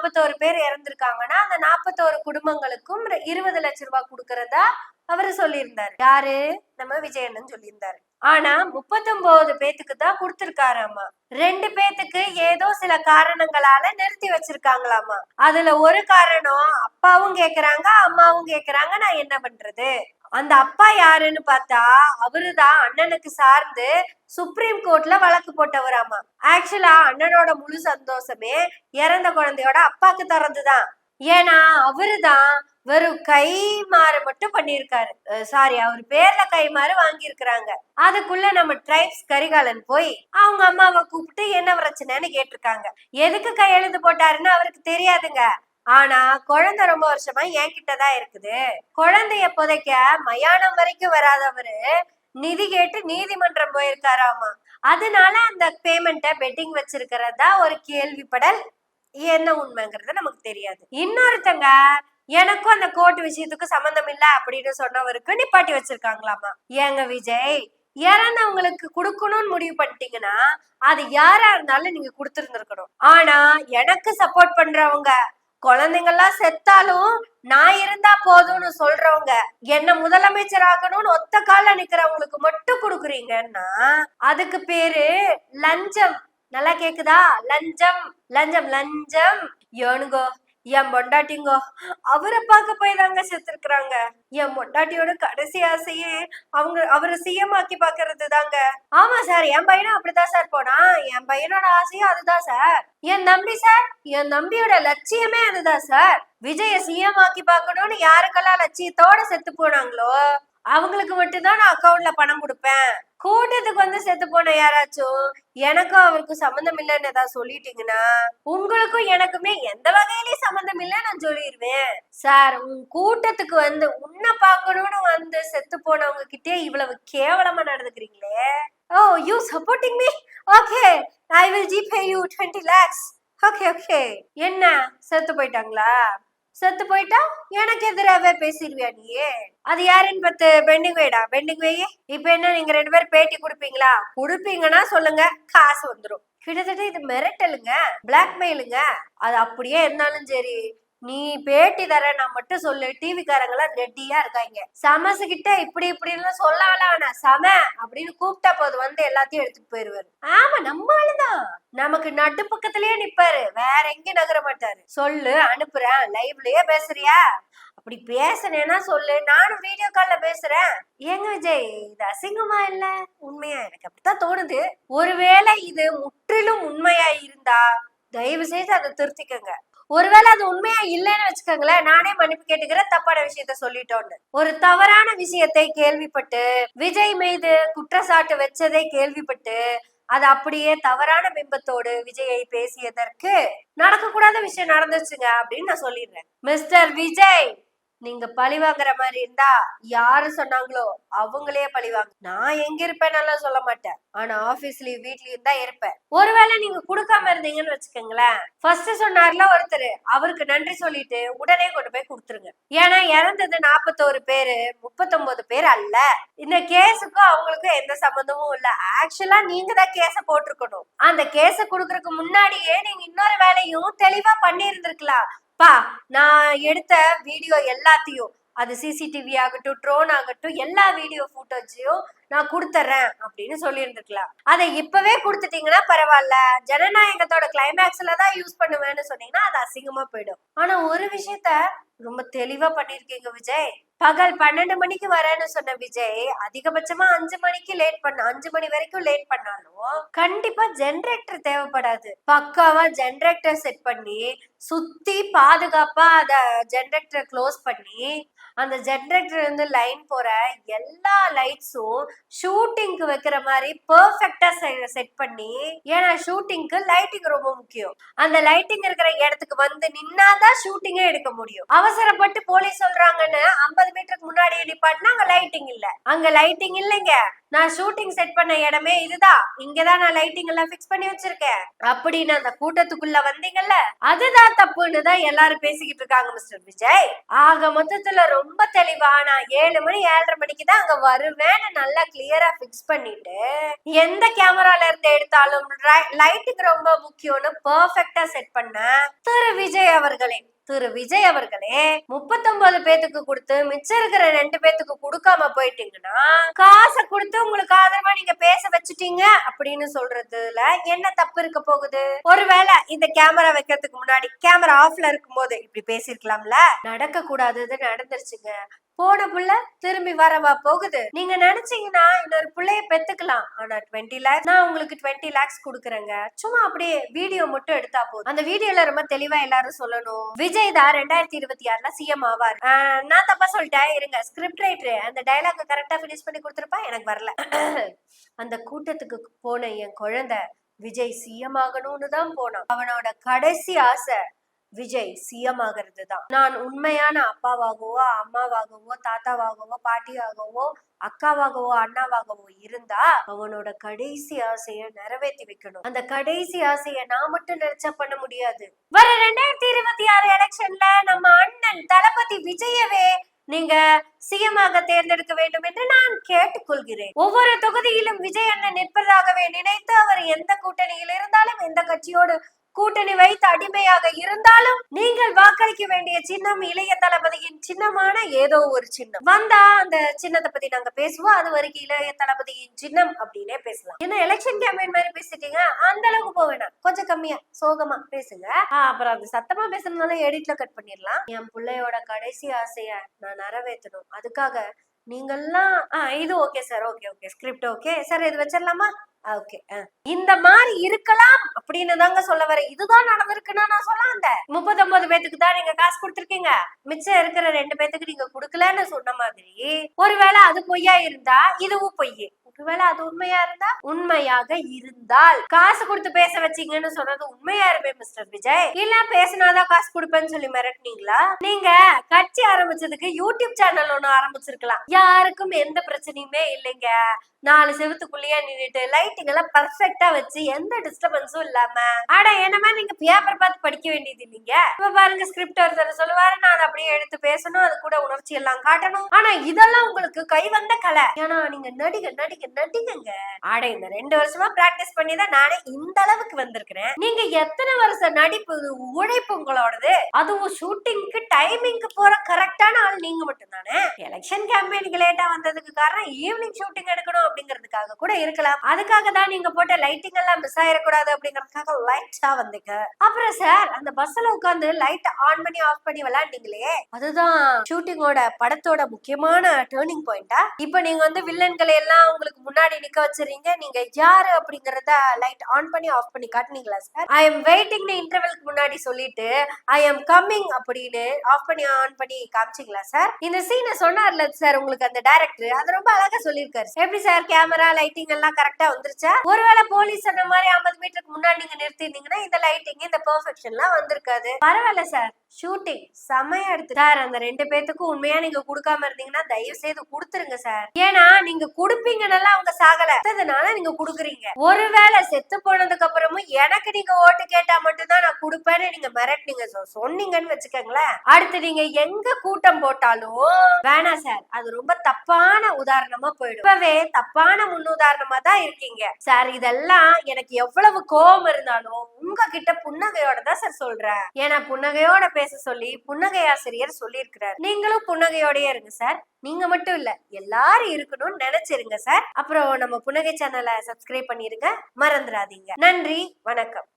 நாற்பத்தோரு பேர் இறந்திருக்காங்கன்னா அந்த நாற்பத்தோரு குடும்பங்களுக்கும் இருபது லட்ச ரூபாய் கொடுக்கறதா அவரு சொல்லியிருந்தாரு. யாரு? நம்ம விஜயண்ணன் சொல்லியிருந்தாரு. ஆனா முப்பத்தொன்பது பேத்துக்கு தான் கொடுத்திருக்காராமா. ரெண்டு பேத்துக்கு ஏதோ சில காரணங்களால நிறுத்தி வச்சிருக்காங்களாமா. அதுல ஒரு காரணம் அப்பாவும் கேக்குறாங்க அம்மாவும் கேக்குறாங்க நான் என்ன பண்றது? அந்த அப்பா யாருன்னு பார்த்தா அவருதான் அண்ணனுக்கு சார்ந்து சுப்ரீம் கோர்ட்ல வழக்கு போட்டவராமா. ஆக்சுவலா அண்ணனோட முழு சந்தோஷமே இறந்த குழந்தையோட அப்பாக்கு தரதுதான் ஏன்னா அவருதான் வெறும் கை மாறு மட்டும் பண்ணியிருக்காரு. சாரி அவர் பேர்ல கை மாறு வாங்கியிருக்கிறாங்க. அதுக்குள்ள நம்ம ட்ரைப்ஸ் கரிகாலன் போய் அவங்க அம்மாவை கூப்பிட்டு என்ன பிரச்சனைன்னு கேட்டிருக்காங்க. எதுக்கு கையெழுத்து போட்டாருன்னு அவருக்கு தெரியாதுங்க. ஆனா குழந்தை ரொம்ப வருஷமா என்கிட்ட தான் இருக்குது. குழந்தைய புதைக்க மயானம் வரைக்கும் வராதவரு. நிதி கேட்டு நீதிமன்றம் போயிருக்காராமா. அதனால அந்த பேமெண்ட்டை பெட்டிங் வச்சிருக்கிறதா ஒரு கேள்விப்படல். என்ன உண்மைங்கிறது நமக்கு தெரியாது. இன்னொருத்தங்க எனக்கும் அந்த கோர்ட் விஷயத்துக்கும் சம்பந்தம் இல்ல அப்படின்னு சொன்னவருக்கு நிப்பாட்டி வச்சிருக்காங்களாமா. ஏங்க விஜய் இறந்தவங்களுக்கு கொடுக்கணும்னு முடிவு பண்ணிட்டீங்கன்னா அது யாரா இருந்தாலும் நீங்க கொடுத்துருந்துருக்கணும். ஆனா எனக்கு சப்போர்ட் பண்றவங்க குழந்தைங்கெல்லாம் செத்தாலும் நான் இருந்தா போதும்னு சொல்றவங்க என்ன முதலமைச்சர் ஆகணும்னு ஒத்த கால நிக்கிறவங்களுக்கு மட்டும் கொடுக்குறீங்கன்னா அதுக்கு பேரு லஞ்சம். நல்லா கேக்குதா? லஞ்சம் லஞ்சம் லஞ்சம். ஏனுங்கோ என் பொண்டாட்டிங்கோ அவரை பார்க்க போய் தாங்க செத்துருக்குறாங்க. என் பொண்டாட்டியோட கடைசி ஆசையே அவங்க அவரை சிஎம் ஆக்கி பாக்குறது தாங்க ஆமா சார் என் பையனும் அப்படிதான் சார் போனா என் பையனோட ஆசையும் அதுதான் சார். என் தம்பி சார் என் தம்பியோட லட்சியமே அதுதான் சார். விஜய சிஎம் ஆக்கி பார்க்கணும்னு யாருக்கெல்லாம் லட்சியத்தோட செத்து போனாங்களோ? அவங்களுக்கு மட்டும்தான் நான் அக்கவுண்ட்ல பணம் கொடுப்பேன். கூட்டத்துக்கு வந்து செத்து போன யாராச்சும் எனக்கும் அவருக்கும் சம்மந்தம் இல்லைன்னு ஏதாவது சொல்லிட்டீங்கன்னா உங்களுக்கும் எனக்குமே எந்த வகையிலயும் சம்மந்தம் இல்லை நான் சொல்லிடுவேன் சார் உன் கூட்டத்துக்கு வந்து உன்னை பார்க்கணும்னு வந்து செத்து போனவங்க கிட்டே இவ்வளவு கேவலமா நடந்துக்கிறீங்களே. ஓ you supporting me okay I will GPay you twenty lakhs okay okay என்ன? செத்து போயிட்டாங்களா? செத்து போயிட்டா? எனக்கு எதிராகவே பேசிடுவியா நீயே? அது யாருன்னு பத்து? பெண்டிங் வேடா பெண்டிங் வேயே இப்ப என்ன நீங்க ரெண்டு பேரும் பேட்டி கொடுப்பீங்களா? கொடுப்பீங்கன்னா சொல்லுங்க காசு வந்துடும் கிட்டத்தட்ட இது மிரட்டலுங்க பிளாக்மெயிலுங்க அது அப்படியே இருந்தாலும் சரி நீ பேட்டி தரேன்னா மட்டும் சொல்லு. டிவி காரங்களாம் ரெடியா இருக்காங்க. சமசு கிட்ட இப்படி இப்படின்னு சொல்லலாம் ஆனா? சம அப்படின்னு கூப்பிட்டா போது வந்து எல்லாத்தையும் எடுத்துட்டு போயிருவாரு. ஆமா நம்ம ஆளுதான் நமக்கு நட்டு பக்கத்திலேயே நிப்பாரு. வேற எங்கேயும் நகர மாட்டாரு. சொல்லு அனுப்புறேன். லைவ்லயே பேசுறியா? அப்படி பேசுனேன்னா சொல்லு. நானும் வீடியோ கால்ல பேசுறேன். ஏங்க விஜய் இது அசிங்கமா இல்ல? உண்மையா? எனக்கு அப்படித்தான் தோணுது. ஒருவேளை இது முற்றிலும் உண்மையா இருந்தா தயவு செய்து அதை திருத்திக்கங்க. ஒருவேளை அது உண்மையா இல்லைன்னு வச்சுக்கோங்களேன் நானே மன்னிப்பு கேட்டுக்கிறேன் தப்பான விஷயத்த சொல்லிட்டோன்னு. ஒரு தவறான விஷயத்தை கேள்விப்பட்டு விஜய் மீது குற்றச்சாட்டு வச்சதை கேள்விப்பட்டு அது அப்படியே தவறான பிம்பத்தோடு விஜயை பேசியதற்கு நடக்கக்கூடாத விஷயம் நடந்துச்சுங்க அப்படின்னு நான் சொல்லிடுறேன். மிஸ்டர் விஜய்! நீங்க பழி வாங்குற மாதிரி இருந்தா யாரு சொன்னாங்களோ அவங்களே பழி வாங்க. நான் எங்க இருப்பேன்னு சொல்ல மாட்டேன். ஆனா ஆபீஸ்லயும் வீட்லயும் தான் இருப்பேன். ஒருவேளை நீங்க கொடுக்காம இருந்தீங்கன்னு வச்சுக்கோங்களேன். ஃபர்ஸ்ட் சொன்னார்ல ஒருத்தர் அவருக்கு நன்றி சொல்லிட்டு உடனே கொண்டு போய் கொடுத்துருங்க. ஏன்னா இறந்தது நாற்பத்தோரு பேரு முப்பத்தொன்பது பேர் அல்ல. இந்த கேஸுக்கும் அவங்களுக்கும் எந்த சம்மந்தமும் இல்ல. ஆக்சுவலா நீங்க தான் கேஸ போட்டிருக்கணும். அந்த கேஸ குடுக்கறதுக்கு முன்னாடியே நீங்க இன்னொரு வேலையும் தெளிவா பண்ணி இருந்திருக்கலாம் பா நான் எடுத்த வீடியோ எல்லாத்தையும் அது சிசிடிவி ஆகட்டும் ட்ரோன் ஆகட்டும் எல்லா வீடியோ ஃபுட்டேஜையும் நான் கொடுத்துட்றேன் அப்படின்னு சொல்லியிருந்துருக்கலாம். அதை இப்பவே கொடுத்துட்டீங்கன்னா பரவாயில்ல. ஜனநாயகத்தோட கிளைமேக்ஸ்ல தான் யூஸ் பண்ணுவேன்னு சொன்னீங்கன்னா அது அசிங்கமா போயிடும். ஆனா ஒரு விஷயத்த ரொம்ப தெளிவா பண்ணிருக்கீங்க விஜய். பகல் பன்னெண்டு மணிக்கு வரேன்னு சொன்ன விஜய் அதிகபட்சமா அஞ்சு மணிக்கு லேட் பண்ண அஞ்சு மணி வரைக்கும் லேட் பண்ணாலும் கண்டிப்பா ஜென்ரேட்டர் தேவைப்படாது. பக்காவா ஜென்ரேட்டர் செட் பண்ணி சுத்தி பாதுகாப்பா அத ஜென்ரேட்டரை க்ளோஸ் பண்ணி அந்த ஜென்ரேட்டர் இருந்து லைன் போற எல்லா லைட்ஸும் ஷூட்டிங்க்கு வைக்கிற மாதிரி பெர்ஃபெக்டா செட் பண்ணி ஏன்னா ஷூட்டிங்க்கு லைட்டிங் ரொம்ப முக்கியம். அந்த லைட்டிங் இருக்கிற இடத்துக்கு வந்து நின்னாதான் ஷூட்டிங்கே எடுக்க முடியும். அவசரப்பட்டு போலீஸ் சொல்றாங்கன்னு ஐம்பது மீட்டருக்கு முன்னாடியே நிப்பாட்டினா அங்க லைட்டிங் இல்ல. அங்க லைட்டிங் இல்லைங்க. நான் ஷூட்டிங் செட் பண்ண இடமே இதுதான். இங்கதான் நான் லைட்டிங் எல்லாம் ஃபிக்ஸ் பண்ணி வச்சிருக்கேன். அப்படின்னு அந்த கூட்டத்துக்குள்ள வந்தீங்கல்ல அதுதான் தப்புன்னு தான் எல்லாரும் பேசிக்கிட்டு இருக்காங்க மிஸ்டர் விஜய். ஆக மொத்தத்துல ரொம்ப தெளிவா நான் ஏழு மணி ஏழரை மணிக்கு தான் அங்க வருவேன்னு நல்லா கிளியரா பிக்ஸ் பண்ணிட்டு எந்த கேமரால இருந்து எடுத்தாலும் லைட்டுக்கு ரொம்ப முக்கியம்னு பெர்ஃபெக்ட்டா செட் பண்ண திரு விஜய் அவர்களே. திரு விஜய் அவர்களே முப்பத்தொன்பது பேத்துக்கு கொடுத்து மிச்சம் இருக்கிற ரெண்டு பேத்துக்கு கொடுக்காம போயிட்டீங்கன்னா காசை கொடுத்து உங்களுக்கு ஆதரவா நீங்க பேச வச்சுட்டீங்க அப்படின்னு சொல்றதுல என்ன தப்பு இருக்க போகுது? ஒருவேளை இந்த கேமரா வைக்கிறதுக்கு முன்னாடி கேமரா ஆஃப்ல இருக்கும்போது இப்படி பேசிருக்கலாம்ல நடக்க கூடாதது நடந்துருச்சுங்க. போன புள்ள திரும்பி வரவா போகுது? நீங்க நினைச்சீங்கன்னா இன்னொரு பிள்ளைய பெத்துக்கலாம். ஆனா டுவெண்ட்டி லேக்ஸ் நான் உங்களுக்கு டுவெண்ட்டி லேக்ஸ் கொடுக்குறேங்க. சும்மா அப்படியே வீடியோ மட்டும் எடுத்தா போதும். அந்த வீடியோல ரொம்ப தெளிவா எல்லாரும் சொல்லணும். விஜய் தான் ரெண்டாயிரத்தி இருபத்தி ஆறுல சிஎம் ஆவார். நான் தப்பா சொல்லிட்டேன். இருங்க ஸ்கிரிப்ட் ரைட்ரு அந்த டைலாக கரெக்டா பினிஷ் பண்ணி கொடுத்துருப்பா எனக்கு வரல. அந்த கூட்டத்துக்கு போன என் குழந்தை விஜய் சிஎம் ஆகணும்னு தான் போனான். அவனோட கடைசி ஆசை விஜய் சிஎம் ஆகிறது தான் நான் உண்மையான அப்பாவாகவோ அம்மாவாகவோ தாத்தாவாகவோ பாட்டியாகவோ அக்காவாகவோ அண்ணாவாகவோ இருந்தா அவனோட கடைசி ஆசையை நிறைவேற்றி வைக்கணும். அந்த கடைசி ஆசையை நான் மட்டும் நினைச்சா பண்ண முடியாது. வர ரெண்டாயிரத்தி இருபத்தி ஆறு எலெக்ஷன்ல நம்ம அண்ணன் தளபதி விஜயவே நீங்க சிஎமாக தேர்ந்தெடுக்க வேண்டும் என்று நான் கேட்டுக்கொள்கிறேன். ஒவ்வொரு தொகுதியிலும் விஜய் அண்ணன் நிற்பதாகவே நினைத்து அவர் எந்த கூட்டணியில் இருந்தாலும் எந்த கட்சியோடு கூட்டணி வைத்து அடிமையாக இருந்தாலும் நீங்கள் வாக்களிக்க வேண்டிய சின்னம் இளைய தளபதியின் சின்னமான ஏதோ ஒரு சின்னம். வந்தா அந்த சின்னத்தை பத்தி நாங்க பேசுவோம். அது வரைக்கும் இளைய தளபதியின் சின்னம் அப்படின்னே பேசலாம். என்ன எலெக்ஷன் கேம்பெயின் மாதிரி பேசிட்டீங்க? அந்த அளவுக்கு போக வேணாம். கொஞ்சம் கம்மியா சோகமா பேசுங்க. அப்புறம் அது சத்தமா பேசுறதுனால எடிட்ல கட் பண்ணிடலாம். என் பிள்ளையோட கடைசி ஆசைய நான் நிறைவேற்றணும். அதுக்காக நீங்கள்லாம் இது okay sir okay okay script okay sir இது வச்சிடலாமா? ஓகே இந்த மாதிரி இருக்கலாம் அப்படின்னு தாங்க சொல்ல வரேன். இதுதான் நடந்திருக்குன்னா நான் சொல்ல முப்பத்தி ஒன்பது பேத்துக்கு தான் நீங்க காசு கொடுத்துருக்கீங்க. மிச்சம் இருக்கிற ரெண்டு பேத்துக்கு நீங்க கொடுக்கலன்னு சொன்ன மாதிரி ஒருவேளை அது பொய்யா இருந்தா இதுவும் பொய் ஒருவேளை அது உண்மையா இருந்தா? உண்மையாக இருந்தால் காசு கொடுத்து பேச வச்சீங்கன்னு சொல்றது உண்மையா இருப்பே மிஸ்டர் விஜய். இல்ல பேசினாதான் காசு கொடுப்பேன்னு சொல்லி மிரட்டினீங்களா? நீங்க கட்சி ஆரம்பிச்சதுக்கு யூடியூப் சேனல் ஒண்ணு ஆரம்பிச்சிருக்கலாம். யாருக்கும் எந்த பிரச்சனையுமே இல்லைங்க. நாலு செவத்துக்குள்ளேயே நின்னுட்டு ரைட்டிங் எல்லாம் பர்ஃபெக்டா வச்சு எந்த டிஸ்டர்பன்ஸும் இல்லாம அட என்னமா நீங்க பேப்பர் பார்த்து படிக்க வேண்டியது இல்லைங்க? இப்ப பாருங்க ஸ்கிரிப்ட் ஒருத்தர் சொல்லுவாரு நான் அப்படியே எடுத்து பேசணும் அது கூட உணர்ச்சி எல்லாம் காட்டணும். ஆனா இதெல்லாம் உங்களுக்கு கை வந்த கலை. ஏன்னா நீங்க நடிக நடிக நடிகங்க. ஆட இந்த ரெண்டு வருஷமா பிராக்டிஸ் பண்ணி தான் நானே இந்த அளவுக்கு வந்திருக்கிறேன். நீங்க எத்தனை வருஷம் நடிப்பு உழைப்பு உங்களோடது? அதுவும் ஷூட்டிங்க்கு டைமிங்க்கு போற கரெக்டான ஆள் நீங்க மட்டும் தானே எலெக்ஷன் கேம்பெயினுக்கு லேட்டா வந்ததுக்கு காரணம் ஈவினிங் ஷூட்டிங் எடுக்கணும் அப்படிங்கிறதுக்காக கூட இருக்கலாம். அதுக்காக தான் நீங்க போட்ட லைட்டிங் எல்லாம் மிஸ் ஆயிடக்கூடாது அப்படிங்கறதுக்காக லைட்டா வந்துங்க. அப்புறம் சார் அந்த பஸ்ல உட்காந்து லைட் ஆன் பண்ணி ஆஃப் பண்ணி விளையாண்டீங்களே? அதுதான் ஷூட்டிங்கோட படத்தோட முக்கியமான டேர்னிங் பாயிண்டா இப்ப நீங்க வந்து வில்லன்களை எல்லாம் உங்களுக்கு முன்னாடி நிக்க வச்சிருங்க நீங்க யாரு அப்படிங்கறத லைட் ஆன் பண்ணி ஆஃப் பண்ணி காட்டுனீங்களா சார் ஐ எம் வெயிட்டிங்னு இன்டர்வெல்க்கு முன்னாடி சொல்லிட்டு ஐ எம் கம்மிங் அப்படின்னு ஆஃப் பண்ணி ஆன் பண்ணி காமிச்சிங்களா சார் இந்த சீனை சொன்னார்ல சார் உங்களுக்கு அந்த டைரக்டர் அது ரொம்ப அழகா சொல்லியிருக்காரு. எப்படி சார் கேமரா லைட்டிங் எல்லாம் கரெக்டா வந்து வந்துருச்சா? ஒருவேளை போலீஸ் சொன்ன மாதிரி ஐம்பது மீட்டருக்கு முன்னாடி நீங்க நிறுத்திருந்தீங்கன்னா இந்த லைட்டிங் இந்த பெர்ஃபெக்ஷன் எல்லாம் வந்திருக்காது. பரவாயில்ல சார் ஷூட்டிங் செமையா எடுத்து சார் அந்த ரெண்டு பேத்துக்கும் உண்மையா நீங்க கொடுக்காம இருந்தீங்கன்னா தயவு செய்து கொடுத்துருங்க சார் ஏன்னா நீங்க கொடுப்பீங்கன்னு அவங்க சாகல. அதனால நீங்க குடுக்குறீங்க. ஒருவேளை செத்து போனதுக்கு அப்புறமும் எனக்கு நீங்க ஓட்டு கேட்டா மட்டும்தான் நான் கொடுப்பேன்னு நீங்க மிரட்டினீங்க. சொ- சொன்னீங்கன்னு வச்சுக்கோங்களேன். அடுத்து நீங்க எங்க கூட்டம் போட்டாலும் வேணாம் சார் அது ரொம்ப தப்பான உதாரணமா போயிடும். இப்பவே தப்பான முன்னுதாரணமா தான் இருக்கீங்க. சார் இதெல்லாம் எனக்கு எவ்வளவு கோபம் இருந்தாலும் உங்ககிட்ட புன்னகையோட தான் சார் சொல்றேன். ஏன்னா புன்னகையோட பேச சொல்லி புன்னகை ஆசிரியர் சொல்லியிருக்கிறார். நீங்களும் புன்னகையோடயே இருங்க சார். நீங்க மட்டும் இல்ல எல்லாரும் இருக்கணும்னு நினைச்சிருங்க சார். அப்புறம் நம்ம புன்னகை சேனலை சப்ஸ்கிரைப் பண்ணிருங்க. மறந்துடாதீங்க. நன்றி வணக்கம்.